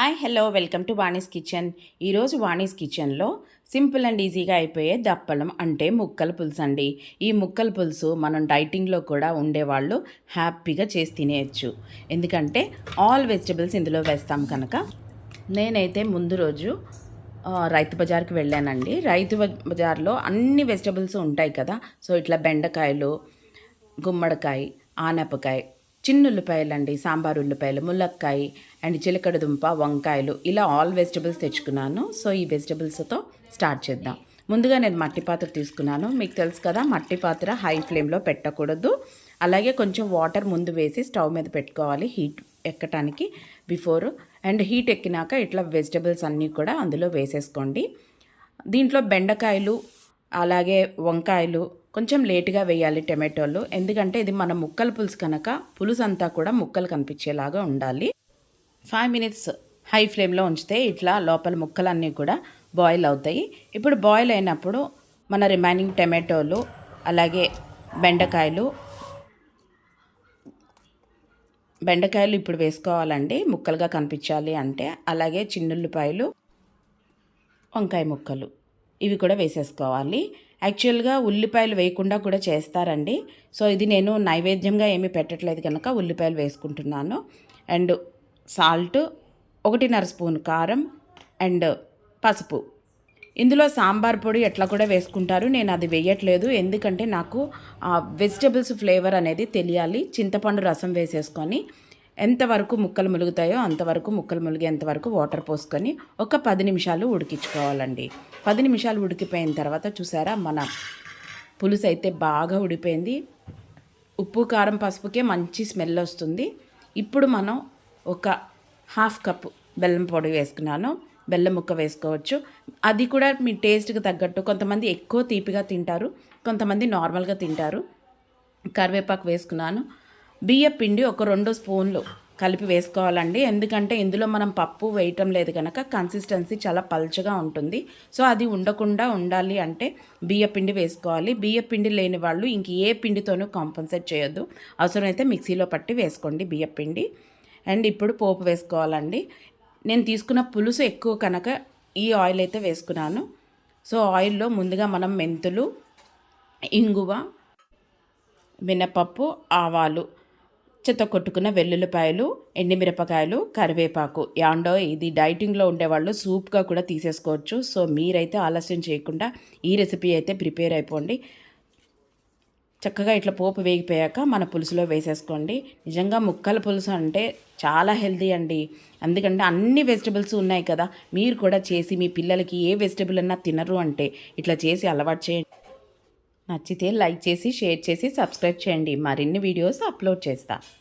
Hi hello welcome to Vani's kitchen. ఈరోజు వాణీస్ కిచెన్లో simple and ఈజీగా అయిపోయే దప్పలం అంటే ముక్కల పులుసు అండి. ఈ ముక్కల పులుసు మనం డైటింగ్లో కూడా ఉండేవాళ్ళు హ్యాపీగా చేసి తినేయచ్చు. ఎందుకంటే ఆల్ వెజిటబుల్స్ ఇందులో వేస్తాం కనుక. నేనైతే ముందు రోజు రైతు బజార్కి వెళ్ళానండి. రైతు బ- బజార్లో అన్ని వెజిటబుల్స్ ఉంటాయి కదా. సో ఇట్లా బెండకాయలు గుమ్మడికాయ ఆనపకాయ చిన్న ఉల్లిపాయలు అండి సాంబార్ ఉల్లిపాయలు ములక్కాయ అండ్ చిలకడ దుంప వంకాయలు ఇలా ఆల్ వెజిటబుల్స్ తెచ్చుకున్నాను. సో ఈ వెజిటబుల్స్తో స్టార్ట్ చేద్దాం. ముందుగా నేను మట్టి పాత్ర తీసుకున్నాను. మీకు తెలుసు కదా మట్టి పాత్ర హై ఫ్లేమ్లో పెట్టకూడదు. అలాగే కొంచెం వాటర్ ముందు వేసి స్టవ్ మీద పెట్టుకోవాలి హీట్ ఎక్కటానికి బిఫోర్ అండ్ హీట్ ఎక్కినాక ఇట్లా వెజిటబుల్స్ అన్నీ కూడా అందులో వేసేసుకోండి. దీంట్లో బెండకాయలు అలాగే వంకాయలు కొంచెం లేటుగా వేయాలి టమాటోలు. ఎందుకంటే ఇది మన ముక్కల పులుసు కనుక పులుసు అంతా కూడా ముక్కలు కనిపించేలాగా ఉండాలి. ఫైవ్ మినిట్స్ హై ఫ్లేమ్లో ఉంచితే ఇట్లా లోపల ముక్కలన్నీ కూడా బాయిల్ అవుతాయి. ఇప్పుడు బాయిల్ అయినప్పుడు మన రిమైనింగ్ టమాటోలు అలాగే బెండకాయలు బెండకాయలు ఇప్పుడు వేసుకోవాలండి. ముక్కలుగా కనిపించాలి అంటే అలాగే చిన్నుల్లిపాయలు వంకాయ ముక్కలు. ఇవి కూడా వేసేసుకోవాలి. యాక్చువల్గా ఉల్లిపాయలు వేయకుండా కూడా చేస్తారండి. సో ఇది నేను నైవేద్యంగా ఏమీ పెట్టట్లేదు కనుక ఉల్లిపాయలు వేసుకుంటున్నాను. అండ్ సాల్ట్ ఒకటిన్నర స్పూన్ కారం అండ్ పసుపు. ఇందులో సాంబార్ పొడి ఎట్లా కూడా వేసుకుంటారు. నేను అది వేయట్లేదు. ఎందుకంటే నాకు వెజిటబుల్స్ ఫ్లేవర్ అనేది తెలియాలి. చింతపండు రసం వేసేసుకొని ఎంతవరకు ముక్కలు ములుగుతాయో అంతవరకు ముక్కలు ములిగేంతవరకు వాటర్ పోసుకొని ఒక పది నిమిషాలు ఉడికించుకోవాలండి. పది నిమిషాలు ఉడికిపోయిన తర్వాత చూసారా మన పులుసు అయితే బాగా ఉడిపోయింది. ఉప్పు కారం పసుపుకే మంచి స్మెల్ వస్తుంది. ఇప్పుడు మనం ఒక హాఫ్ కప్ బెల్లం పొడి వేసుకున్నాను. బెల్లం ముక్క వేసుకోవచ్చు. అది కూడా మీ టేస్ట్కి తగ్గట్టు కొంతమంది ఎక్కువ తీపిగా తింటారు కొంతమంది నార్మల్గా తింటారు. కరివేపాకు వేసుకున్నాను. బియ్య పిండి ఒక రెండు స్పూన్లు కలిపి వేసుకోవాలండి. ఎందుకంటే ఇందులో మనం పప్పు వేయటం లేదు కనుక కన్సిస్టెన్సీ చాలా పల్చగా ఉంటుంది. సో అది ఉండకుండా ఉండాలి అంటే బియ్య పిండి వేసుకోవాలి. బియ్య పిండి లేని వాళ్ళు ఇంక ఏ పిండితోనూ కాంపన్సేట్ చేయొద్దు. అవసరమైతే మిక్సీలో పట్టి వేసుకోండి బియ్యపిండి అండ్ ఇప్పుడు పోపు వేసుకోవాలండి. నేను తీసుకున్న పులుసు ఎక్కువ కనుక ఈ ఆయిల్ అయితే వేసుకున్నాను. సో ఆయిల్లో ముందుగా మనం మెంతులు ఇంగువ మినపప్పు ఆవాలు చెత్త కొట్టుకున్న వెల్లుల్లిపాయలు ఎండిమిరపకాయలు కరివేపాకు. యాండో ఇది డైటింగ్లో ఉండేవాళ్ళు సూప్గా కూడా తీసేసుకోవచ్చు. సో మీరైతే ఆలస్యం చేయకుండా ఈ రెసిపీ అయితే ప్రిపేర్ అయిపోండి. చక్కగా ఇట్లా పోపు వేగిపోయాక మన పులుసులో వేసేసుకోండి. నిజంగా ముక్కల పులుసు అంటే చాలా హెల్దీ అండి. ఎందుకంటే అన్ని వెజిటబుల్స్ ఉన్నాయి కదా. మీరు కూడా చేసి మీ పిల్లలకి ఏ వెజిటబుల్ అన్నా తినరు అంటే ఇట్లా చేసి అలవాటు చేయండి. నచ్చితే లైక్ చేసి షేర్ చేసి సబ్స్క్రైబ్ చేయండి. మరిన్ని వీడియోస్ అప్లోడ్ చేస్తాను